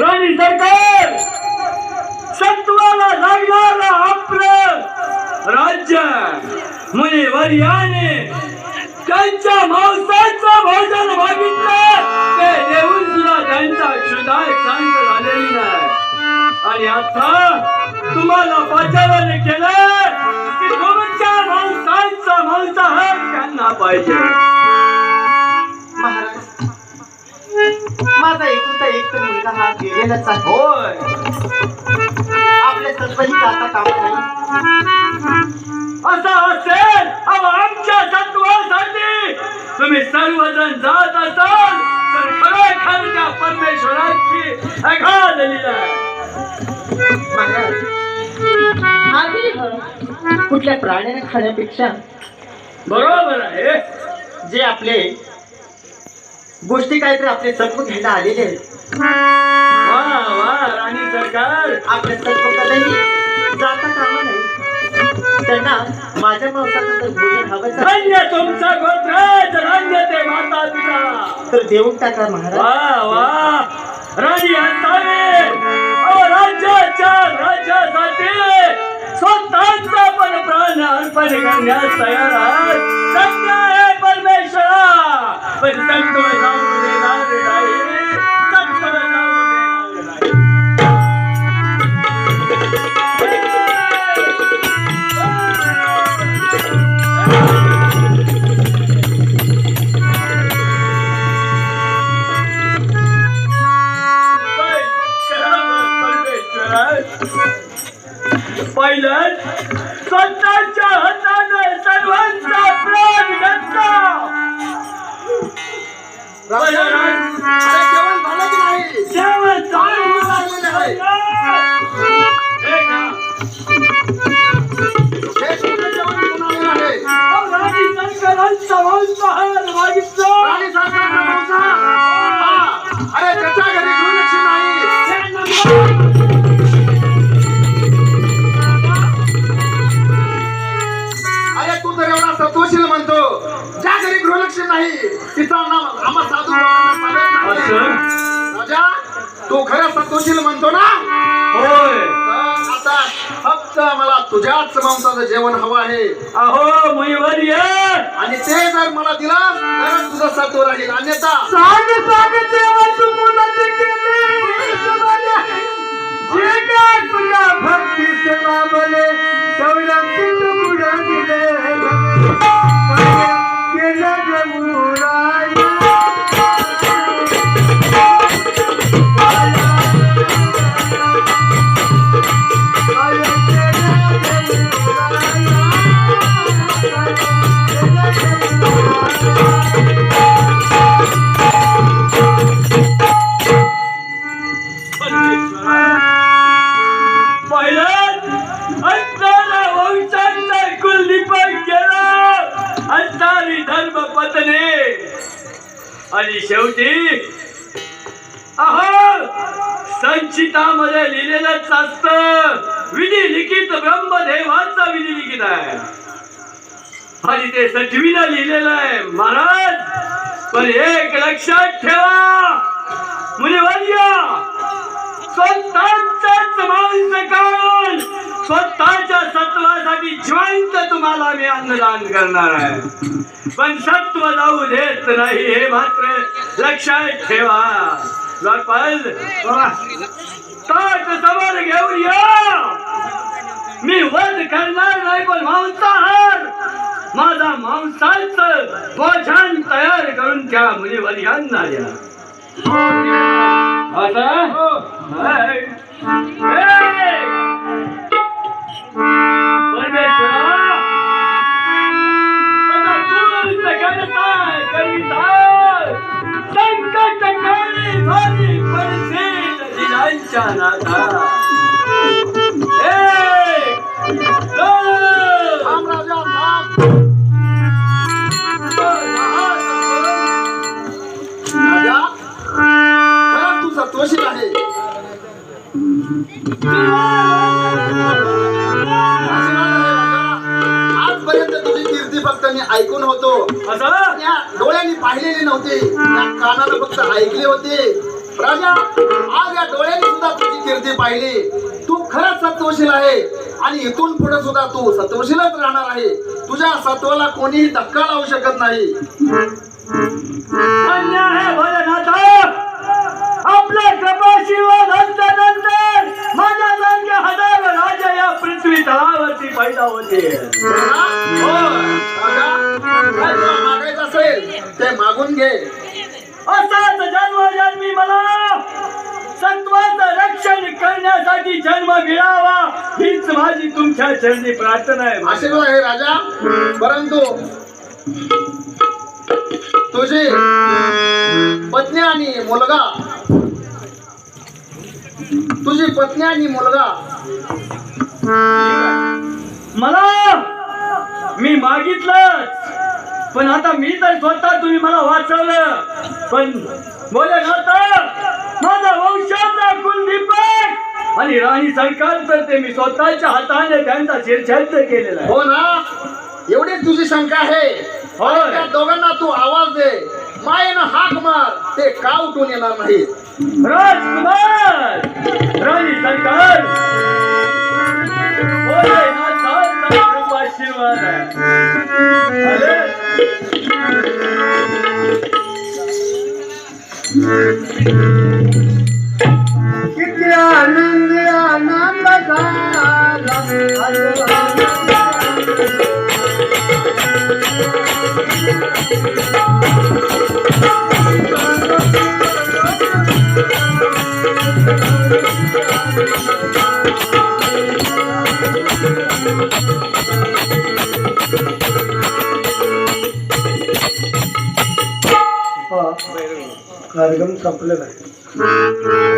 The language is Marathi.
राणी सरकार! सत्वाला लागणार आपलं राज्य! मुनीवर याने त्यांच्या मांसाचं भोजन मागितलं. ते देऊन सुद्धा त्यांचा क्षुधाय शांत झालेली नाही. आणि आता तुम्हाला पाचाराने केलं की तुमच्या मांसाचा मांसाहार त्यांना पाहिजे. हा गेलेलाच होय. आपले सर्वही जाता कामा नाही. असं असेल अहो आमच्या तत्वासाठी तुम्ही सर्वजण जात असाल तर खरोखर त्या परमेश्वराची अघाध लीला कुठल्या प्राण्याने खाण्यापेक्षा बरोबर आहे. जे आपले गोष्टी काहीतरी आपले सत्व घ्यायला आलेले आहेत. वा वा राणी सरकार. आपले सत्व कधीही जाता कामा नाही त्यांना माझ्या मांसाचं जर भोजन हवंच असेल, धन्य तुमचा गोत्रज धन्य ते माता पिता. तर देऊन टाका महाराज. वा वा. राणी असावे अहो राज्याच्या राज्यासाठी स्वतःचा पण प्राण अर्पण करण्यास तयार आहात. पहिलं स्वतःच्या हाताने सर्वांचा जेवण चालू लागलेलं आहे. अरे त्याच्या घरी नाही अरे तू तर एवढा सत्वशील म्हणतो ज्या घरी गृहलक्ष्मी नाही तिचा राजा तू खरं सत्वशील म्हणतो ना? होय. आता फक्त मला तुझ्याच मांसाचं जेवण हवं आहे. अहो मुईवर्य आणि ते जर मला दिलं तर तुझं सत्व राहील. अन्यथा सांग सांग शेवटी अहो संचितामध्ये लिहिलेलंच असत विधी लिखित ब्रह्मदेवाचा विधी लिखित आहे. आणि ते सटवीनं लिहिलेलं आहे महाराज. पण एक लक्षात ठेवा. तुम्हाला मी अन्नदान करणार आहे. पण सत्व जाऊ देत नाही हे मात्र लक्षात ठेवा. ताट समोर घेऊन या. मी वध करणार नाही पण मांसाहार. माझा मांसाचं भोजन तयार करून त्या मुनिवर्यांना द्या आता दिलांच्या नाथा. आहे तुझी कीर्ती फक्त मी ऐकून होतो डोळ्यांनी पाहिलेली नव्हती. त्या कानाला फक्त ऐकले होते. राजा आज या डोळ्यांनी पाहिली. तू खरंच सत्वशील आहे. आणि इथून पुढे सुद्धा तू सत्वशीलच राहणार आहे. तुझ्या सत्वाला कोणीही धक्का लावू शकत नाही. आपल्या माझ्या जाणक्या हजार राजा या पृथ्वी तळावरती पैदा होते जन्म मिळावा हीच माझी तुमच्या चरणी प्रार्थना आहे. आशीर्वाद आहे राजा. परंतु तुझी पत्नी आणि मुलगा तुझी पत्नी आणि मुलगा. मला मी मागितलं पण आता मी तर स्वतः तुम्ही मला वाचवलं. पण बोले माझा आणि राणी सरकार तर ते मी स्वतःच्या हाताने त्यांचा शिरछेद केलेला आहे. हो ना? एवढीच तुझी शंका आहे. होय. आणि त्या दोघांना तू आवाज दे. मायेनं हाक मार. ते का उठून येणार नाही राजकुमार! राणी सरकार! आहे. अरे! किती आनंद आनंद कार्यक्रम संपलेला आहे